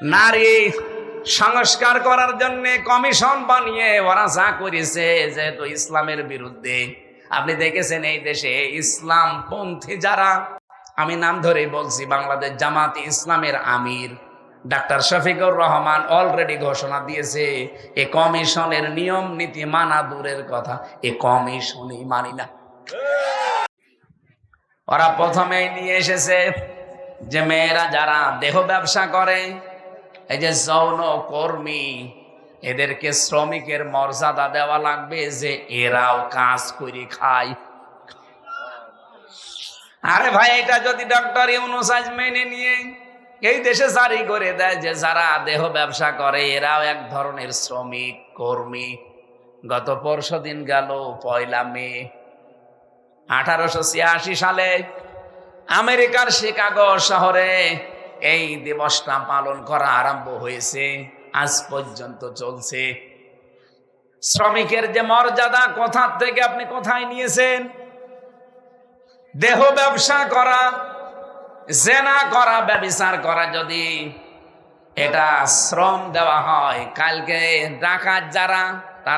নারী সংস্কার করার জন্য কমিশন বানিয়ে ওরা যা করেছে, যেহেতু ইসলামের বিরুদ্ধে। আপনি দেখেছেন এই দেশে ইসলাম পন্থী যারা, আমি নাম ধরে বলছি, বাংলাদেশ জামাতে ইসলামের আমির। ডাক্তার শফিকুর রহমান অলরেডি ঘোষণা দিয়েছে, এ কমিশনের নিয়ম নীতি মানা দূরের কথা, এ কমিশনই মানি না। ওরা প্রথমেই নিয়ে এসেছে যে মেয়েরা যারা দেহ ব্যবসা করে এই যে যৌন কর্মী, এদেরকে শ্রমিকের মর্যাদা দেওয়া লাগবে যে এরাও কাজ করে খায়। আরে ভাই, এটা যদি ডক্টর ইউনুস মেনে নিয়ে এই দেশে জারি করে দেয় যে যারা দেহ ব্যবসা করে, এরাও এক ধরনের শ্রমিক, কর্মী। গত পরশু দিন গেল পয়লা মে। আঠারোশো ছিয়াশি সালে আমেরিকার শিকাগো শহরে এই দিবসটা পালন করা আরম্ভ হয়েছে, আজ পর্যন্ত চলছে। শ্রমিকের যে মর্যাদা কোথার থেকে আপনি কোথায় নিয়েছেন? দেহ ব্যবসা করা, জেনা করা ব্যবচার করা যদি এটা শ্রম দেওয়া হয়, কালকে ডাকাত যারা